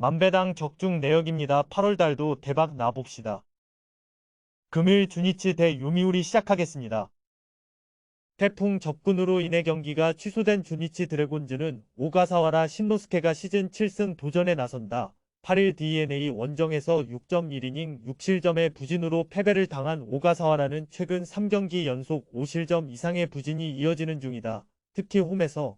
만배당 적중 내역입니다. 8월달도 대박 나봅시다. 금일 주니치 대 요미우리 시작하겠습니다. 태풍 접근으로 인해 경기가 취소된 주니치 드래곤즈는 오가사와라 신노스케가 시즌 7승 도전에 나선다. 8일 DNA 원정에서 6.1이닝 6실점의 부진으로 패배를 당한 오가사와라는 최근 3경기 연속 5실점 이상의 부진이 이어지는 중이다. 특히 홈에서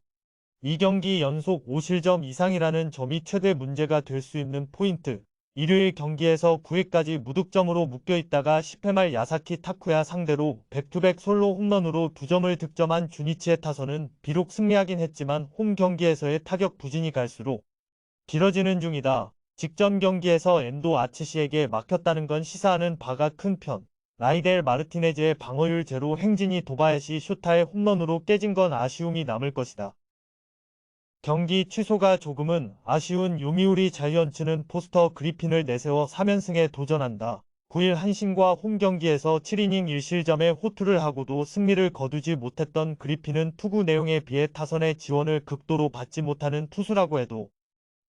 2경기 연속 5실점 이상이라는 점이 최대 문제가 될 수 있는 포인트. 일요일 경기에서 9회까지 무득점으로 묶여있다가 10회 말 야사키 타쿠야 상대로 백투백 솔로 홈런으로 2점을 득점한 주니치의 타선은 비록 승리하긴 했지만 홈 경기에서의 타격 부진이 갈수록 길어지는 중이다. 직전 경기에서 엔도 아치시에게 막혔다는 건 시사하는 바가 큰 편. 라이델 마르티네즈의 방어율 제로 행진이 도바야시 쇼타의 홈런으로 깨진 건 아쉬움이 남을 것이다. 경기 취소가 조금은 아쉬운 요미우리 자이언츠는 포스터 그리핀을 내세워 3연승에 도전한다. 9일 한신과 홈 경기에서 7이닝 1실점에 호투를 하고도 승리를 거두지 못했던 그리핀은 투구 내용에 비해 타선의 지원을 극도로 받지 못하는 투수라고 해도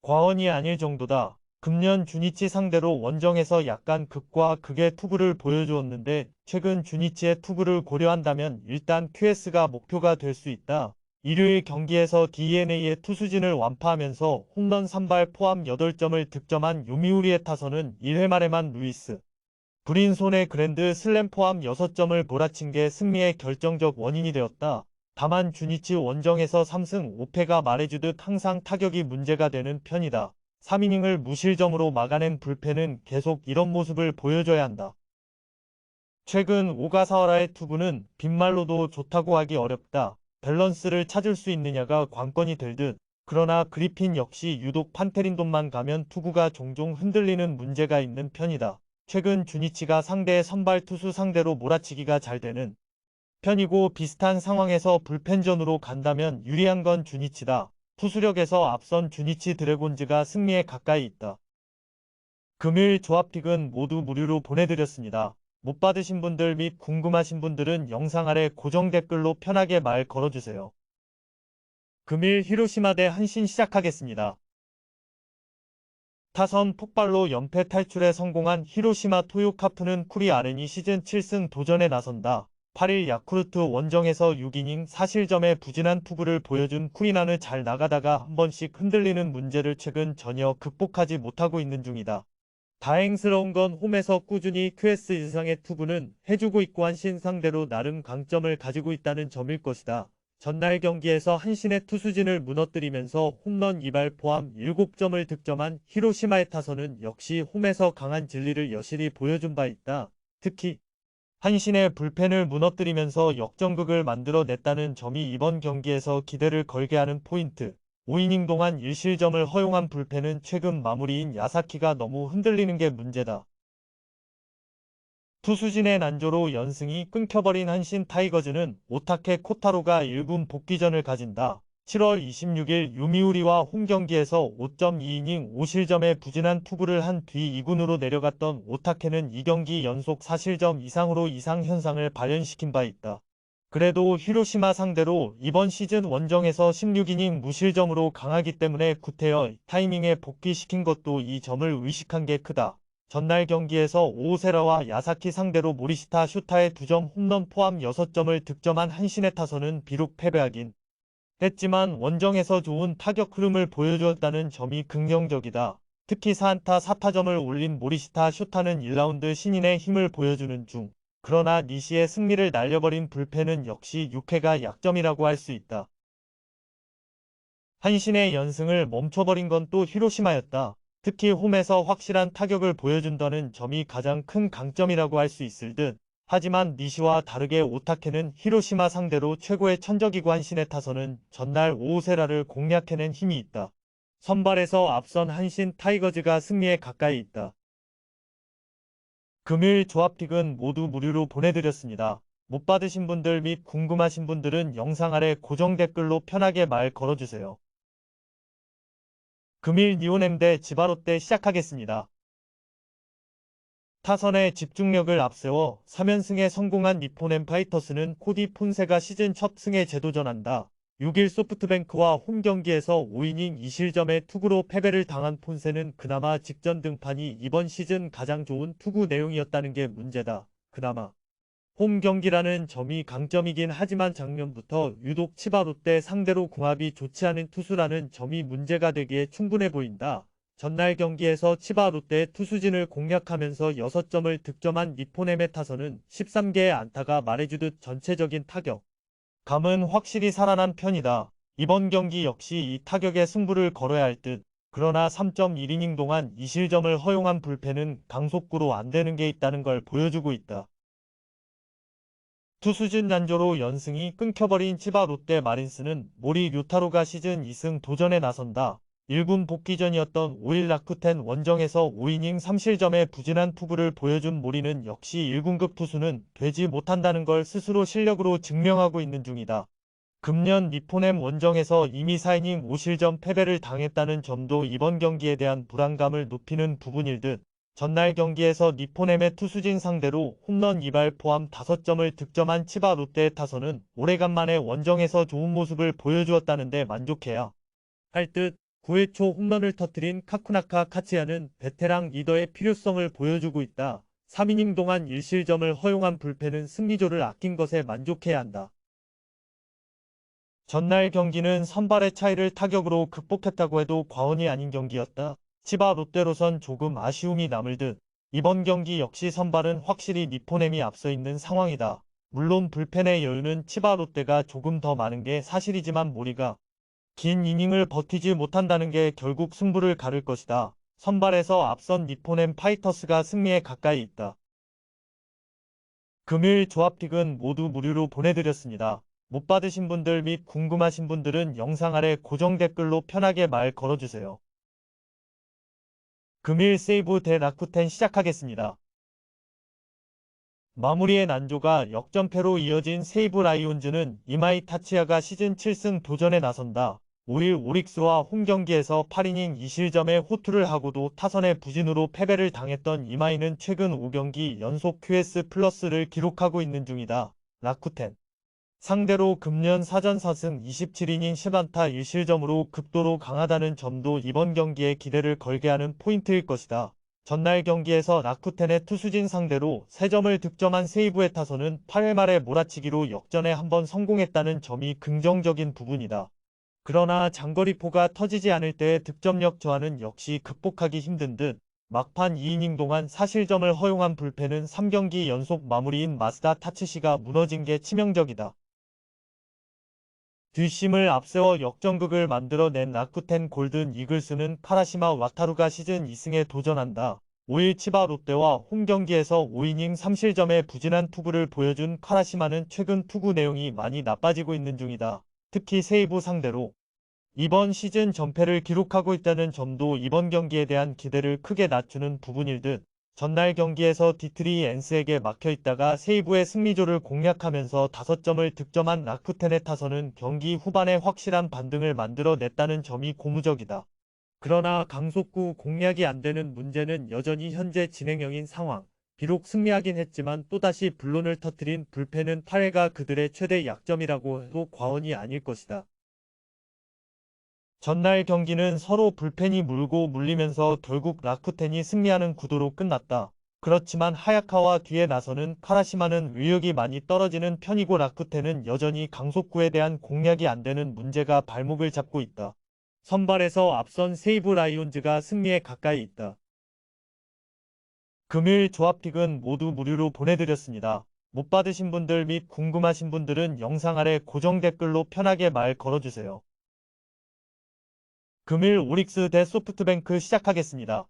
과언이 아닐 정도다. 금년 주니치 상대로 원정에서 약간 극과 극의 투구를 보여주었는데 최근 주니치의 투구를 고려한다면 일단 QS가 목표가 될 수 있다. 일요일 경기에서 DNA의 투수진을 완파하면서 홈런 3발 포함 8점을 득점한 요미우리의 타선은 1회 말에만 루이스. 브린손의 그랜드 슬램 포함 6점을 몰아친 게 승리의 결정적 원인이 되었다. 다만 주니치 원정에서 3승 5패가 말해주듯 항상 타격이 문제가 되는 편이다. 3이닝을 무실점으로 막아낸 불펜은 계속 이런 모습을 보여줘야 한다. 최근 오가사와라의 투구는 빈말로도 좋다고 하기 어렵다. 밸런스를 찾을 수 있느냐가 관건이 될 듯. 그러나 그리핀 역시 유독 판테린돈만 가면 투구가 종종 흔들리는 문제가 있는 편이다. 최근 주니치가 상대의 선발 투수 상대로 몰아치기가 잘 되는 편이고 비슷한 상황에서 불펜전으로 간다면 유리한 건 주니치다. 투수력에서 앞선 주니치 드래곤즈가 승리에 가까이 있다. 금일 조합픽은 모두 무료로 보내드렸습니다. 못 받으신 분들 및 궁금하신 분들은 영상 아래 고정 댓글로 편하게 말 걸어주세요. 금일 히로시마 대 한신 시작하겠습니다. 타선 폭발로 연패 탈출에 성공한 히로시마 토요카프는 쿠리 아렌이 시즌 7승 도전에 나선다. 8일 야쿠르트 원정에서 6이닝 사실점의 부진한 투구를 보여준 쿠리나는 잘 나가다가 한 번씩 흔들리는 문제를 최근 전혀 극복하지 못하고 있는 중이다. 다행스러운 건 홈에서 꾸준히 QS 이상의 투구는 해주고 있고 한신 상대로 나름 강점을 가지고 있다는 점일 것이다. 전날 경기에서 한신의 투수진을 무너뜨리면서 홈런 2발 포함 7점을 득점한 히로시마의 타선은 역시 홈에서 강한 진리를 여실히 보여준 바 있다. 특히 한신의 불펜을 무너뜨리면서 역전극을 만들어냈다는 점이 이번 경기에서 기대를 걸게 하는 포인트. 5이닝 동안 1실점을 허용한 불펜은 최근 마무리인 야사키가 너무 흔들리는 게 문제다. 투수진의 난조로 연승이 끊겨버린 한신 타이거즈는 오타케 코타로가 1군 복귀전을 가진다. 7월 26일 유미우리와 홈경기에서 5.2이닝 5실점의 부진한 투구를 한 뒤 2군으로 내려갔던 오타케는 2경기 연속 4실점 이상으로 이상 현상을 발현시킨 바 있다. 그래도 히로시마 상대로 이번 시즌 원정에서 16이닝 무실점으로 강하기 때문에 구태여 타이밍에 복귀시킨 것도 이 점을 의식한 게 크다. 전날 경기에서 오세라와 야사키 상대로 모리시타 슈타의 2점 홈런 포함 6점을 득점한 한신의 타선은 비록 패배하긴 했지만 원정에서 좋은 타격 흐름을 보여주었다는 점이 긍정적이다. 특히 4안타 4타점을 올린 모리시타 슈타는 1라운드 신인의 힘을 보여주는 중. 그러나 니시의 승리를 날려버린 불펜은 역시 6회가 약점이라고 할 수 있다. 한신의 연승을 멈춰버린 건 또 히로시마였다. 특히 홈에서 확실한 타격을 보여준다는 점이 가장 큰 강점이라고 할 수 있을 듯. 하지만 니시와 다르게 오타케는 히로시마 상대로 최고의 천적이고 한신의 타선은 전날 오세라를 공략해낸 힘이 있다. 선발에서 앞선 한신 타이거즈가 승리에 가까이 있다. 금일 조합픽은 모두 무료로 보내드렸습니다. 못 받으신 분들 및 궁금하신 분들은 영상 아래 고정 댓글로 편하게 말 걸어주세요. 금일 니오넴 대 지바롯 대 시작하겠습니다. 타선의 집중력을 앞세워 3연승에 성공한 니포넴 파이터스는 코디 폰세가 시즌 첫 승에 재도전한다. 6일 소프트뱅크와 홈 경기에서 5이닝 2실점의 투구로 패배를 당한 폰세는 그나마 직전 등판이 이번 시즌 가장 좋은 투구 내용이었다는 게 문제다. 그나마 홈 경기라는 점이 강점이긴 하지만 작년부터 유독 치바 롯데 상대로 궁합이 좋지 않은 투수라는 점이 문제가 되기에 충분해 보인다. 전날 경기에서 치바 롯데 투수진을 공략하면서 6점을 득점한 니포넴의 타선은 13개의 안타가 말해주듯 전체적인 타격. 감은 확실히 살아난 편이다. 이번 경기 역시 이 타격에 승부를 걸어야 할 듯. 그러나 3.1이닝 동안 2실점을 허용한 불펜은 강속구로 안 되는 게 있다는 걸 보여주고 있다. 투수진 난조로 연승이 끊겨버린 치바 롯데 마린스는 모리 류타로가 시즌 2승 도전에 나선다. 1군 복귀 전이었던 5일 라쿠텐 원정에서 5이닝 3실점의 부진한 투구를 보여준 모리는 역시 1군급 투수는 되지 못한다는 걸 스스로 실력으로 증명하고 있는 중이다. 금년 니포넴 원정에서 이미 4이닝 5실점 패배를 당했다는 점도 이번 경기에 대한 불안감을 높이는 부분일 듯 전날 경기에서 니포넴의 투수진 상대로 홈런 2발 포함 5점을 득점한 치바 롯데의 타선은 오래간만에 원정에서 좋은 모습을 보여주었다는데 만족해야 할 듯 9회 초 홈런을 터뜨린 카쿠나카 카츠야는 베테랑 리더의 필요성을 보여주고 있다. 3이닝 동안 1실점을 허용한 불펜은 승리조를 아낀 것에 만족해야 한다. 전날 경기는 선발의 차이를 타격으로 극복했다고 해도 과언이 아닌 경기였다. 치바 롯데로선 조금 아쉬움이 남을 듯 이번 경기 역시 선발은 확실히 니포넴이 앞서 있는 상황이다. 물론 불펜의 여유는 치바 롯데가 조금 더 많은 게 사실이지만 모리가 긴 이닝을 버티지 못한다는 게 결국 승부를 가를 것이다. 선발에서 앞선 니포넴 파이터스가 승리에 가까이 있다. 금일 조합픽은 모두 무료로 보내드렸습니다. 못 받으신 분들 및 궁금하신 분들은 영상 아래 고정 댓글로 편하게 말 걸어주세요. 금일 세이브 대 라쿠텐 시작하겠습니다. 마무리의 난조가 역전패로 이어진 세이브 라이온즈는 이마이 타치야가 시즌 7승 도전에 나선다. 5일 오릭스와 홈 경기에서 8이닝 2실점의 호투를 하고도 타선의 부진으로 패배를 당했던 이마이는 최근 5경기 연속 QS 플러스를 기록하고 있는 중이다. 라쿠텐 상대로 금년 사전 4승 27이닝 10안타 1실점으로 극도로 강하다는 점도 이번 경기에 기대를 걸게 하는 포인트일 것이다. 전날 경기에서 라쿠텐의 투수진 상대로 3점을 득점한 세이브의 타선은 8회 말에 몰아치기로 역전에 한번 성공했다는 점이 긍정적인 부분이다. 그러나 장거리포가 터지지 않을 때의 득점력 저하는 역시 극복하기 힘든 듯 막판 2이닝 동안 사실점을 허용한 불펜은 3경기 연속 마무리인 마스다 타츠시가 무너진 게 치명적이다. 뒷심을 앞세워 역전극을 만들어낸 라쿠텐 골든 이글스는 카라시마 와타루가 시즌 2승에 도전한다. 5일 치바 롯데와 홈 경기에서 5이닝 3실점의 부진한 투구를 보여준 카라시마는 최근 투구 내용이 많이 나빠지고 있는 중이다. 특히 세이브 상대로 이번 시즌 전패를 기록하고 있다는 점도 이번 경기에 대한 기대를 크게 낮추는 부분일 듯 전날 경기에서 디트리 앤스에게 막혀있다가 세이브의 승리조를 공략하면서 5점을 득점한 라쿠텐의 타선은 경기 후반에 확실한 반등을 만들어냈다는 점이 고무적이다. 그러나 강속구 공략이 안 되는 문제는 여전히 현재 진행형인 상황. 비록 승리하긴 했지만 또다시 불론을 터뜨린 불펜은 8회가 그들의 최대 약점이라고 해도 과언이 아닐 것이다. 전날 경기는 서로 불펜이 물고 물리면서 결국 라쿠텐이 승리하는 구도로 끝났다. 그렇지만 하야카와 뒤에 나서는 카라시마는 의욕이 많이 떨어지는 편이고 라쿠텐은 여전히 강속구에 대한 공략이 안 되는 문제가 발목을 잡고 있다. 선발에서 앞선 세이브 라이온즈가 승리에 가까이 있다. 금일 조합픽은 모두 무료로 보내드렸습니다. 못 받으신 분들 및 궁금하신 분들은 영상 아래 고정 댓글로 편하게 말 걸어주세요. 금일 오릭스 대 소프트뱅크 시작하겠습니다.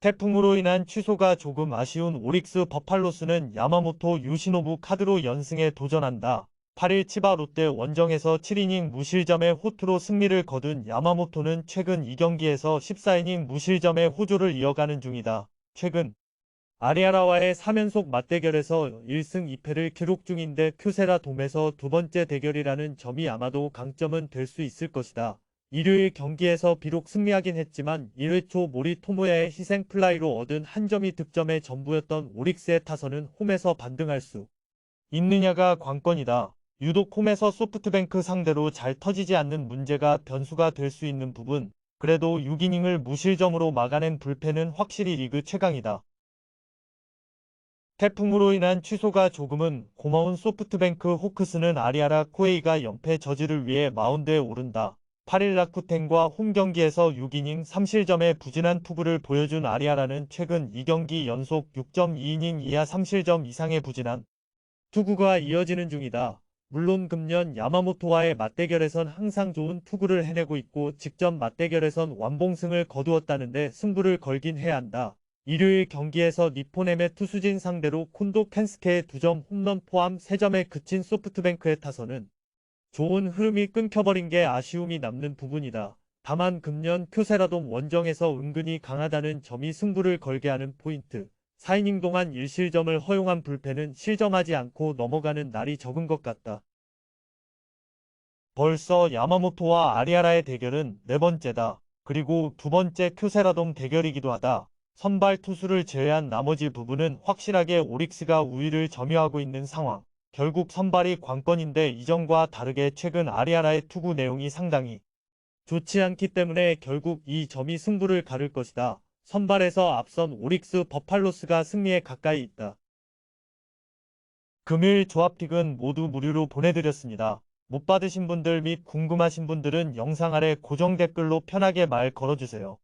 태풍으로 인한 취소가 조금 아쉬운 오릭스 버팔로스는 야마모토 유시노부 카드로 연승에 도전한다. 8일 치바 롯데 원정에서 7이닝 무실점의 호투로 승리를 거둔 야마모토는 최근 2경기에서 14이닝 무실점의 호조를 이어가는 중이다. 최근 아리아라와의 3연속 맞대결에서 1승 2패를 기록 중인데 큐세라 돔에서 두 번째 대결이라는 점이 아마도 강점은 될 수 있을 것이다. 일요일 경기에서 비록 승리하긴 했지만 1회 초 모리 토모야의 희생 플라이로 얻은 한 점이 득점의 전부였던 오릭스의 타선은 홈에서 반등할 수 있느냐가 관건이다. 유독 홈에서 소프트뱅크 상대로 잘 터지지 않는 문제가 변수가 될 수 있는 부분. 그래도 6이닝을 무실점으로 막아낸 불펜은 확실히 리그 최강이다. 태풍으로 인한 취소가 조금은 고마운 소프트뱅크 호크스는 아리아라 코에이가 연패 저지를 위해 마운드에 오른다. 8일 라쿠텐과 홈 경기에서 6이닝 3실점의 부진한 투구를 보여준 아리아라는 최근 2경기 연속 6.2이닝 이하 3실점 이상의 부진한 투구가 이어지는 중이다. 물론 금년 야마모토와의 맞대결에선 항상 좋은 투구를 해내고 있고 직접 맞대결에선 완봉승을 거두었다는데 승부를 걸긴 해야 한다. 일요일 경기에서 니포넴의 투수진 상대로 콘도 켄스케의 2점 홈런 포함 3점에 그친 소프트뱅크의 타선은 좋은 흐름이 끊겨버린 게 아쉬움이 남는 부분이다. 다만 금년 큐세라돔 원정에서 은근히 강하다는 점이 승부를 걸게 하는 포인트. 4이닝 동안 1실점을 허용한 불펜은 실점하지 않고 넘어가는 날이 적은 것 같다. 벌써 야마모토와 아리아라의 대결은 네 번째다. 그리고 두 번째 큐세라돔 대결이기도 하다. 선발 투수를 제외한 나머지 부분은 확실하게 오릭스가 우위를 점유하고 있는 상황. 결국 선발이 관건인데 이전과 다르게 최근 아리아라의 투구 내용이 상당히 좋지 않기 때문에 결국 이 점이 승부를 가를 것이다. 선발에서 앞선 오릭스 버팔로스가 승리에 가까이 있다. 금일 조합픽은 모두 무료로 보내드렸습니다. 못 받으신 분들 및 궁금하신 분들은 영상 아래 고정 댓글로 편하게 말 걸어주세요.